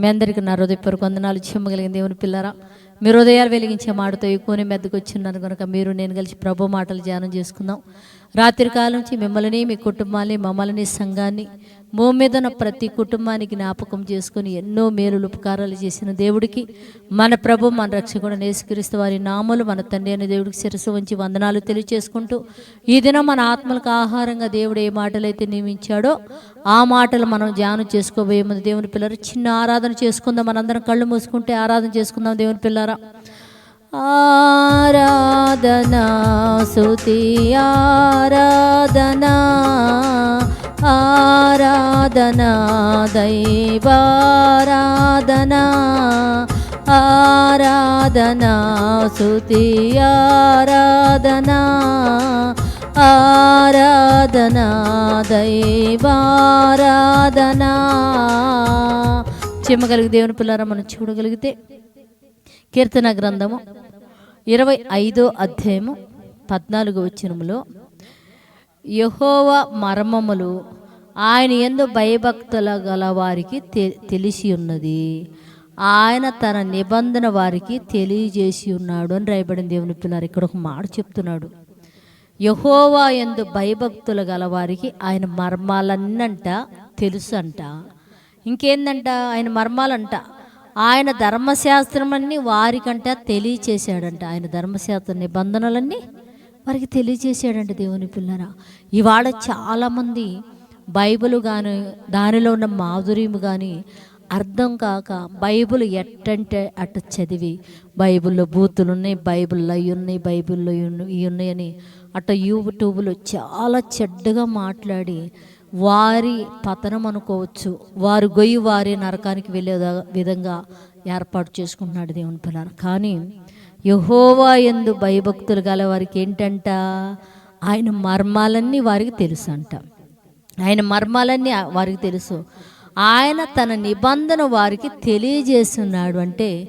మీ అందరికీ నా హృదయపూర్వక వందనాలు. చెమ్మగలిగిన దేవుని పిల్లరా మీరు హృదయాలు వెలిగించే మాటతో ఎక్కువనే మెద్దకు వచ్చిన్నారు కనుక మీరు నేను కలిసి ప్రభు మాటలు ధ్యానం చేసుకుందాం. రాత్రి కాలం నుంచి మిమ్మల్ని మీ కుటుంబాన్ని మమ్మల్ని సంఘాన్ని భూమి మీద ప్రతి కుటుంబానికి జ్ఞాపకం చేసుకుని ఎన్నో మేలులు ఉపకారాలు చేసిన దేవుడికి మన ప్రభు మన రక్షకుడు నేసుక్రీస్తు వారి నామలు మన తండ్రి అనే దేవుడికి శిరస్సు వంచి వందనాలు తెలియచేసుకుంటూ ఈ దినం మన ఆత్మలకు ఆహారంగా దేవుడు ఏ మాటలైతే నియమించాడో ఆ మాటలు మనం ధ్యానం చేసుకోబోయే ముందు దేవుని పిల్లలు చిన్న ఆరాధన చేసుకుందాం. మనందరం కళ్ళు మూసుకుంటే ఆరాధన చేసుకుందాం దేవుని పిల్లరా. ఆరాధనా సుతి ఆరాధనా. ఆరాధనా దైవారాధనా ఆరాధనా సుతి ఆరాధనా ఆరాధనా దైవారాధనా చెమ్మగలిగి దేవుని పిల్లరా మనం చూడగలిగితే కీర్తన గ్రంథము ఇరవై ఐదో అధ్యాయము పద్నాలుగు వచ్చినములో యహోవ మర్మములు ఆయన ఎందు భయభక్తుల గల వారికి తెలిసి ఉన్నది. ఆయన తన నిబంధన వారికి తెలియజేసి ఉన్నాడు అని రాయబడిన దేవుని పిల్లలు ఇక్కడ ఒక మాట చెప్తున్నాడు. యహోవా ఎందు భయభక్తులు గల వారికి ఆయన మర్మాలన్నంట తెలుసు అంట ఇంకేందంట ఆయన మర్మాలంట? ఆయన ధర్మశాస్త్రమన్నీ వారికంట తెలియచేశాడంట. ఆయన ధర్మశాస్త్ర నిబంధనలన్నీ వారికి తెలియజేశాడండి దేవుని పిల్లరా. ఇవాళ చాలామంది బైబిల్ కానీ దానిలో ఉన్న మాధుర్యం కానీ అర్థం కాక బైబిల్ ఎట్టంటే అట్ట చదివి బైబిల్లో బూతులు ఉన్నాయి బైబిల్లో అవి ఉన్నాయి బైబిల్లో ఇవి ఉన్నాయని అట్ట యూట్యూబ్లో చాలా చెడ్డగా మాట్లాడి వారి పతనం అనుకోవచ్చు. వారు గొయ్యి వారి నరకానికి వెళ్ళే విధంగా ఏర్పాటు చేసుకుంటున్నాడు దేవుని పిల్లలు కానీ యహోవా ఎందు భయభక్తులు గల వారికి ఏంటంట? ఆయన మర్మాలన్నీ వారికి తెలుసు అంట ఆయన మర్మాలన్నీ వారికి తెలుసు. ఆయన తన నిబంధన వారికి తెలియజేస్తున్నాడు అంటే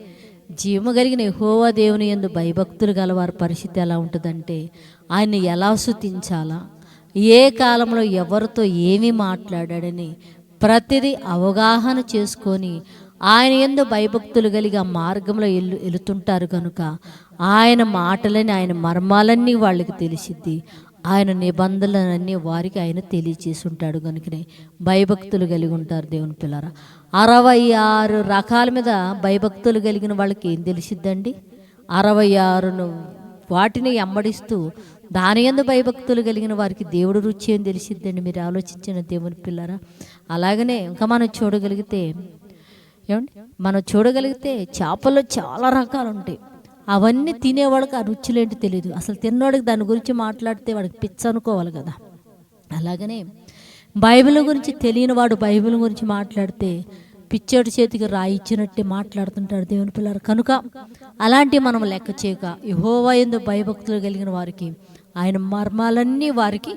జీవము కలిగిన యహోవా దేవుని ఎందు భయభక్తులు గల వారి పరిస్థితి ఎలా ఉంటుందంటే ఆయన ఎలా శుతించాలా ఏ కాలంలో ఎవరితో ఏమి మాట్లాడాడని ప్రతిదీ అవగాహన చేసుకొని ఆయన ఎందు భయభక్తులు కలిగి ఆ మార్గంలో ఎల్లు వెళుతుంటారు కనుక ఆయన మాటలని ఆయన మర్మాలన్నీ వాళ్ళకి తెలిసిద్ది. ఆయన నిబంధనలన్నీ వారికి ఆయన తెలియచేసి ఉంటాడు కనుకనే. భయభక్తులు కలిగి ఉంటారు దేవుని పిల్లర. అరవై ఆరు రకాల మీద భయభక్తులు కలిగిన వాళ్ళకి ఏం తెలిసిద్దండి? అరవై ఆరును వాటిని ఎమ్మడిస్తూ దాని ఎందు భయభక్తులు కలిగిన వారికి దేవుడు రుచి ఏం తెలిసిద్దండి? మీరు ఆలోచించిన దేవుని పిల్లరా. అలాగనే ఇంకా మనం చూడగలిగితే ఏమండి? మనం చూడగలిగితే చేపల్లో చాలా రకాలు ఉంటాయి. అవన్నీ తినేవాడికి ఆ రుచులేంటి తెలియదు అసలు తిన్నవాడికి దాని గురించి మాట్లాడితే వాడికి పిచ్చ అనుకోవాలి కదా. అలాగనే బైబిల్ గురించి తెలియని వాడు బైబిల్ గురించి మాట్లాడితే పిచ్చోడి చేతికి రాయి ఇచ్చినట్టే మాట్లాడుతుంటాడు దేవుని పిల్లలు. కనుక అలాంటి మనం లెక్క చేయక యహోవా ఎందు భయభక్తులు కలిగిన వారికి ఆయన మర్మాలన్నీ వారికి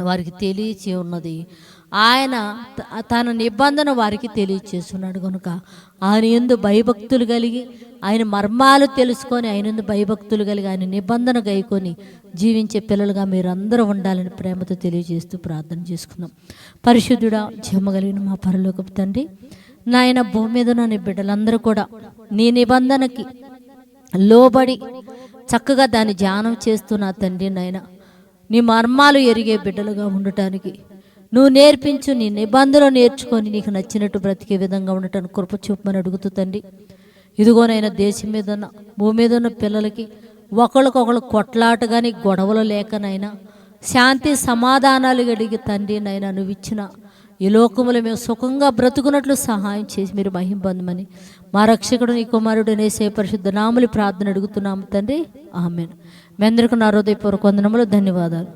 వారికి తెలియచే ఉన్నది ఆయన తన నిబంధన వారికి తెలియచేస్తున్నాడు కనుక ఆయన ఎందు భయభక్తులు కలిగి ఆయన మర్మాలు తెలుసుకొని ఆయన ఎందు భయభక్తులు కలిగి ఆయన నిబంధన గైకొని జీవించే పిల్లలుగా మీరందరూ ఉండాలని ప్రేమతో తెలియజేస్తూ ప్రార్థన చేసుకుందాం. పరిశుద్ధుడా జమగలిగిన మా పరలోకపు తండ్రి నాయన భూమి మీద ఉన్న నీ బిడ్డలందరూ కూడా నీ నిబంధనకి లోబడి చక్కగా దాన్ని ధ్యానం చేస్తున్నా తండ్రి నాయన నీ మర్మాలు ఎరిగే బిడ్డలుగా ఉండటానికి నువ్వు నేర్పించు నీ నిబంధనలు నేర్చుకొని నీకు నచ్చినట్టు బ్రతికే విధంగా ఉండటానికి కృప చూపమని అడుగుతూ తండ్రి. ఇదిగోనైనా దేశం మీద ఉన్న భూమి మీద ఉన్న పిల్లలకి ఒకళ్ళకొకళ్ళు కొట్లాట కానీ గొడవలు లేకనైనా శాంతి సమాధానాలు గడిగి తండ్రి నైనా నువ్వు ఇచ్చిన ఈ లోకములో మేము సుఖంగా బ్రతుకున్నట్లు సహాయం చేసి మీరు మహింపొందమని మా రక్షకుడు నీ కుమారుడు నేసే పరిశుద్ధ నాములు ప్రార్థన అడుగుతున్నాము తండ్రి. ఆమెను. మీ అందరికీ నా హృదయపూర్వక వందనములు ధన్యవాదాలు.